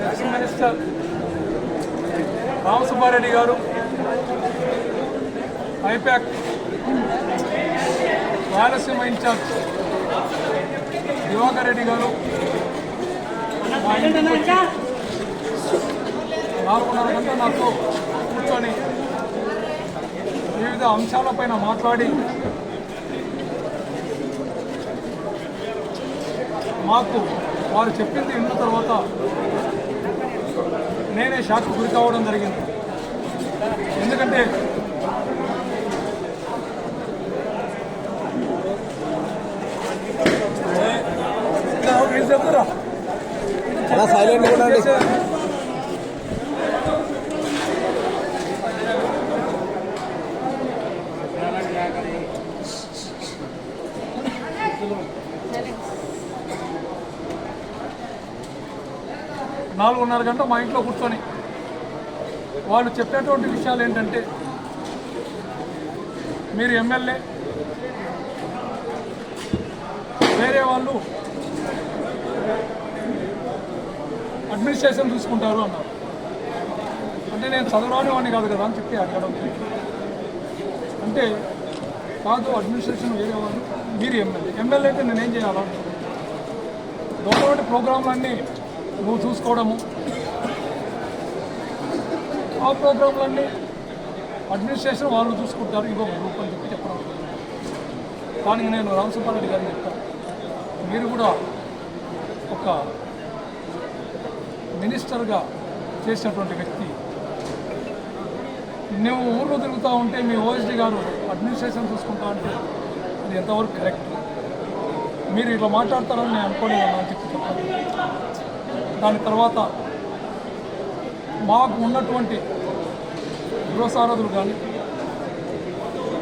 X minister Ramasubbareddy గారు IPAC Rayalaseema incharge Diwakar Reddy గారు నాలుగున్నర గంట నాతో కూర్చొని వివిధ అంశాలపైన మాట్లాడి మాకు వారు చెప్పింది విన్న తర్వాత నేనే షాక్ గురి కావడం జరిగింది. ఎందుకంటే చెప్తారా అలా సైలెంట్ ఉండండి. నాలుగున్నర గంట మా ఇంట్లో కూర్చొని వాళ్ళు చెప్పేటువంటి విషయాలు ఏంటంటే మీరు ఎమ్మెల్యే వేరే వాళ్ళు అడ్మినిస్ట్రేషన్ చూసుకుంటారు అన్నారు. అంటే నేను చదవరాని వాడిని కాదు కదా అని చెప్పి అక్కడ అంటే కాదు అడ్మినిస్ట్రేషన్ వేరే వాళ్ళు మీరు ఎమ్మెల్యే. ఎమ్మెల్యే అయితే నేనేం చేయాలా? గవర్నమెంట్ ప్రోగ్రాంలన్నీ నువ్వు చూసుకోవడము. ఆ ప్రోగ్రాంలన్నీ అడ్మినిస్ట్రేషన్ వాళ్ళు చూసుకుంటారు ఇంకో గ్రూప్ అని చెప్పి చెప్పడం. కానీ నేను రామసుబ్బారెడ్డి గారిని చెప్తాను మీరు కూడా ఒక మినిస్టర్గా చేసినటువంటి వ్యక్తి. నువ్వు ఊర్లో తిరుగుతూ ఉంటే మీ ఓఎస్డీ గారు అడ్మినిస్ట్రేషన్ చూసుకుంటా అంటే అది ఎంతవరకు కరెక్ట్? మీరు ఇట్లా మాట్లాడతారని నేను అనుకోలేదు అని చెప్పి చెప్పాను దాని తర్వాత మాకు ఉన్నటువంటి గృహసారథులు కానీ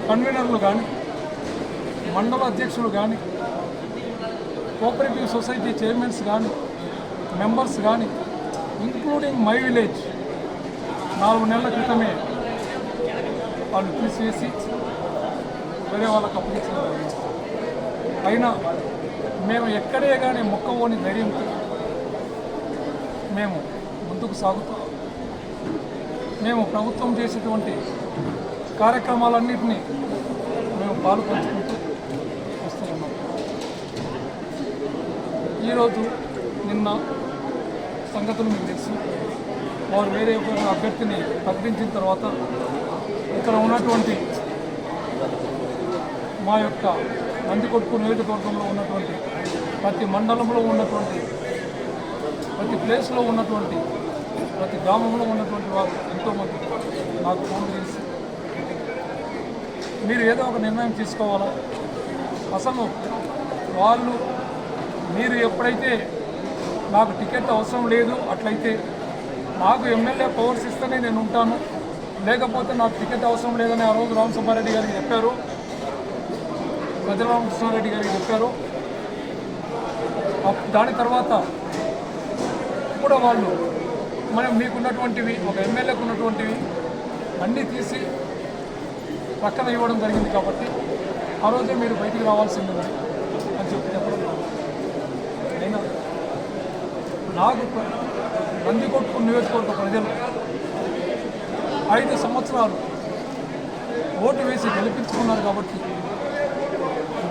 కన్వీనర్లు కానీ మండల అధ్యక్షులు కానీ కోఆపరేటివ్ సొసైటీ చైర్మన్స్ కానీ మెంబర్స్ కానీ ఇంక్లూడింగ్ మై విలేజ్ నాలుగు నెలల క్రితమే వాళ్ళు తీసివేసి వేరే వాళ్ళకి అప్పగించడం అయినా మేము ఎక్కడే కానీ మొక్కవోని ధైర్యంతో మేము ముందుకు సాగుతూ. మేము ప్రభుత్వం చేసేటువంటి కార్యక్రమాలన్నింటినీ మేము పాల్పంచుకుంటూ వస్తున్నాం. ఈరోజు నిన్న సంగతులు మీకు తెలుసు. వారు వేరే ఒక అభ్యర్థిని ప్రకటించిన తర్వాత ఇక్కడ ఉన్నటువంటి మా యొక్క మందికొట్టుకు నియోజకవర్గంలో ఉన్నటువంటి ప్రతి మండలంలో ఉన్నటువంటి ప్లేస్లో ఉన్నటువంటి ప్రతి గ్రామంలో ఉన్నటువంటి వారు ఎంతోమంది నాకు ఫోన్ చేసి మీరు ఏదో ఒక నిర్ణయం తీసుకోవాలా? అసలు వాళ్ళు మీరు ఎప్పుడైతే నాకు టికెట్ అవసరం లేదు అట్లయితే నాకు ఎమ్మెల్యే పవర్స్ ఇస్తేనే నేను ఉంటాను. లేకపోతే నాకు టికెట్ అవసరం లేదని ఆ రోజు రామసుబ్బారెడ్డి గారికి చెప్పారు. గజరామకృష్ణారెడ్డి గారికి చెప్పారు. అప్- దాని తర్వాత కూడా వాళ్ళు మనం మీకున్నటువంటివి ఒక ఎమ్మెల్యేకు ఉన్నటువంటివి అన్నీ తీసి పక్కన ఇవ్వడం జరిగింది కాబట్టి ఆ రోజే మీరు బయటికి రావాల్సింది అని చెప్పి చెప్పడం అయినా నాకు ప్ర- నందికొట్టు నియోజకవర్గ ప్రజలు ఐదు సంవత్సరాలు ఓటు వేసి గెలిపించుకున్నారు కాబట్టి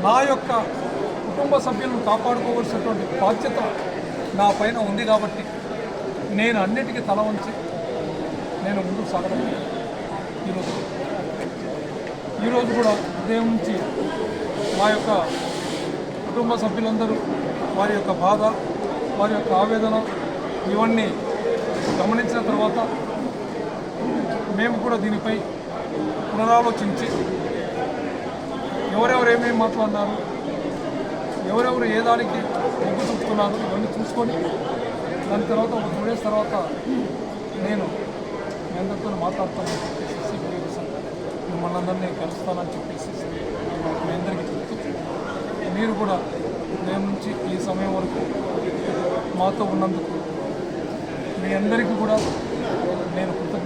నా యొక్క కుటుంబ సభ్యులను కాపాడుకోవాల్సినటువంటి బాధ్యత నా పైన ఉంది కాబట్టి నేను అన్నిటికీ తల వంచి నేను ముందుకు సాగడం ఈరోజు. ఈరోజు కూడా ఉదయం నుంచి మా యొక్క కుటుంబ సభ్యులందరూ వారి యొక్క బాధ వారి యొక్క ఆవేదన ఇవన్నీ గమనించిన తర్వాత మేము కూడా దీనిపై పునరాలోచించి ఎవరెవరు ఏమేమి మాట్లాడినారు ఎవరెవరు ఏ దానికి మొగ్గు చూపుతున్నారు ఇవన్నీ చూసుకొని దాని తర్వాత ఒక టూ డేస్ తర్వాత నేను మీ అందరితో మాట్లాడతానని చెప్పేసి మిమ్మల్ని అందరినీ కలుస్తానని చెప్పేసి మీ అందరికీ చెప్తూ మీరు కూడా నేను నుంచి ఈ సమయం వరకు మాతో ఉన్నందుకు మీ అందరికీ కూడా నేను కృతజ్ఞత